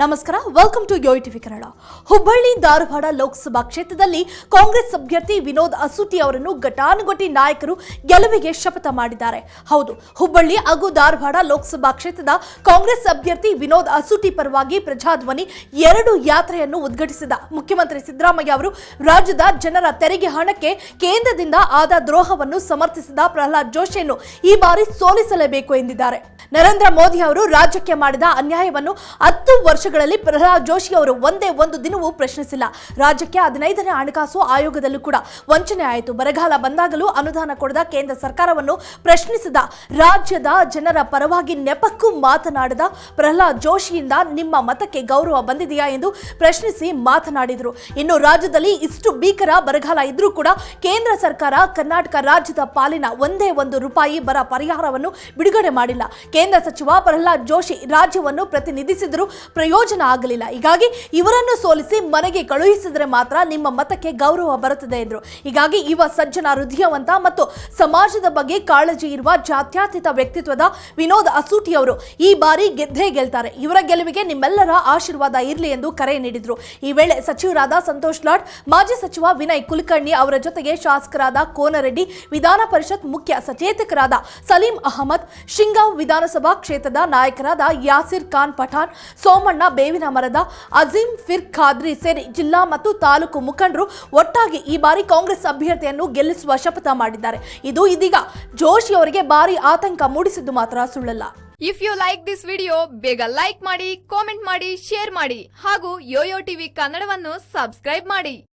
ನಮಸ್ಕಾರ welcome to TV Kannada Hubballi Dharwad Lok Sabha ಕ್ಷೇತ್ರದಲ್ಲಿ Congress ಅಭ್ಯರ್ಥಿ ವಿನೋದ್ ಅಸೂತಿ ಅವರನ್ನು ಘಟಾನುಘಟಿ ನಾಯಕರು ಗೆಲುವಿಗೆ ಶಪಥ ಮಾಡಿದ್ದಾರೆ. ಹೌದು, ಹುಬ್ಬಳ್ಳಿ ಹಾಗೂ ಧಾರವಾಡ ಲೋಕಸಭಾ ಕ್ಷೇತ್ರದ ಕಾಂಗ್ರೆಸ್ ಅಭ್ಯರ್ಥಿ ವಿನೋದ್ ಅಸೂಟಿ ಪರವಾಗಿ ಪ್ರಜಾಧ್ವನಿ ಎರಡು ಯಾತ್ರೆಯನ್ನು ಉದ್ಘಾಟಿಸಿದ ಮುಖ್ಯಮಂತ್ರಿ ಸಿದ್ದರಾಮಯ್ಯ ಅವರು, ರಾಜ್ಯದ ಜನರ ತೆರಿಗೆ ಹಣಕ್ಕೆ ಕೇಂದ್ರದಿಂದ ಆದ ದ್ರೋಹವನ್ನು ಸಮರ್ಥಿಸಿದ ಪ್ರಹ್ಲಾದ್ ಜೋಶಿಯನ್ನು ಈ ಬಾರಿ ಸೋಲಿಸಲೇಬೇಕು ಎಂದಿದ್ದಾರೆ. ನರೇಂದ್ರ ಮೋದಿ ಅವರು ರಾಜ್ಯಕ್ಕೆ ಮಾಡಿದ ಅನ್ಯಾಯವನ್ನು ಹತ್ತು ವರ್ಷಗಳಲ್ಲಿ ಪ್ರಹ್ಲಾದ್ ಜೋಶಿ ಅವರು ಒಂದೇ ಒಂದು ದಿನವೂ ಪ್ರಶ್ನಿಸಿಲ್ಲ. ರಾಜ್ಯಕ್ಕೆ ಹದಿನೈದನೇ ಹಣಕಾಸು ಆಯೋಗದಲ್ಲೂ ಕೂಡ ವಂಚನೆ ಆಯಿತು. ಬರಗಾಲ ಬಂದಾಗಲೂ ಅನುದಾನ ಕೊಡದ ಕೇಂದ್ರ ಸರ್ಕಾರವನ್ನು ಪ್ರಶ್ನಿಸಿದ ರಾಜ್ಯದ ಜನರ ಪರವಾಗಿ ನೆಪಕ್ಕೂ ಮಾತನಾಡದ ಪ್ರಹ್ಲಾದ್ ಜೋಶಿಯಿಂದ ನಿಮ್ಮ ಮತಕ್ಕೆ ಗೌರವ ಬಂದಿದೆಯಾ ಎಂದು ಪ್ರಶ್ನಿಸಿ ಮಾತನಾಡಿದರು. ಇನ್ನು ರಾಜ್ಯದಲ್ಲಿ ಇಷ್ಟು ಭೀಕರ ಬರಗಾಲ ಇದ್ರೂ ಕೂಡ ಕೇಂದ್ರ ಸರ್ಕಾರ ಕರ್ನಾಟಕ ರಾಜ್ಯದ ಪಾಲಿನ ಒಂದೇ ಒಂದು ರೂಪಾಯಿ ಬರ ಪರಿಹಾರವನ್ನು ಬಿಡುಗಡೆ ಮಾಡಿಲ್ಲ. ಕೇಂದ್ರ ಸಚಿವ ಪ್ರಹ್ಲಾದ್ ಜೋಶಿ ರಾಜ್ಯವನ್ನು ಪ್ರತಿನಿಧಿಸಿದರು ಆಗಲಿಲ್ಲ. ಹೀಗಾಗಿ ಇವರನ್ನು ಸೋಲಿಸಿ ಮನೆಗೆ ಕಳುಹಿಸಿದರೆ ಮಾತ್ರ ನಿಮ್ಮ ಮತಕ್ಕೆ ಗೌರವ ಬರುತ್ತದೆ ಎಂದರು. ಹೀಗಾಗಿ ಯುವ ಸಜ್ಜನ ಹೃದಯವಂತ ಮತ್ತು ಸಮಾಜದ ಬಗ್ಗೆ ಕಾಳಜಿ ಇರುವ ಜಾತ್ಯತೀತ ವ್ಯಕ್ತಿತ್ವದ ವಿನೋದ್ ಅಸೂಟಿ ಅವರು ಈ ಬಾರಿ ಗೆದ್ದೇ ಗೆಲ್ತಾರೆ. ಇವರ ಗೆಲುವಿಗೆ ನಿಮ್ಮೆಲ್ಲರ ಆಶೀರ್ವಾದ ಇರಲಿ ಎಂದು ಕರೆ ನೀಡಿದರು. ಈ ವೇಳೆ ಸಚಿವರಾದ ಸಂತೋಷ್ ಲಾಡ್, ಮಾಜಿ ಸಚಿವ ವಿನಯ್ ಕುಲಕರ್ಣಿ ಅವರ ಜೊತೆಗೆ ಶಾಸಕರಾದ ಕೋನರೆಡ್ಡಿ, ವಿಧಾನ ಪರಿಷತ್ ಮುಖ್ಯ ಸಚೇತಕರಾದ ಸಲೀಂ ಅಹಮದ್, ಶಿಂಗಾವ್ ವಿಧಾನಸಭಾ ಕ್ಷೇತ್ರದ ನಾಯಕರಾದ ಯಾಸಿರ್ ಖಾನ್ ಪಠಾಣ್, ಸೋಮಣ್ಣ ಬೇವಿನ ಮರದ ಅಜೀಂ ಫಿರ್ ಖಾದ್ರಿ ಸೇರಿ ಜಿಲ್ಲಾ ಮತ್ತು ತಾಲೂಕು ಮುಖಂಡರು ಒಟ್ಟಾಗಿ ಈ ಬಾರಿ ಕಾಂಗ್ರೆಸ್ ಅಭ್ಯರ್ಥಿಯನ್ನು ಗೆಲ್ಲಿಸುವ ಶಪಥ ಮಾಡಿದ್ದಾರೆ. ಇದು ಇದೀಗ ಜೋಶಿ ಅವರಿಗೆ ಭಾರಿ ಆತಂಕ ಮೂಡಿಸಿದ್ದು ಮಾತ್ರ ಸುಳ್ಳಲ್ಲ. If you like this video ಬೇಗ ಲೈಕ್ ಮಾಡಿ ಕಾಮೆಂಟ್ ಮಾಡಿ ಶೇರ್ ಮಾಡಿ ಹಾಗೂ ಯೋಯೋ ಟಿವಿ ಕನ್ನಡವನ್ನು ಸಬ್ಸ್ಕ್ರೈಬ್ ಮಾಡಿ.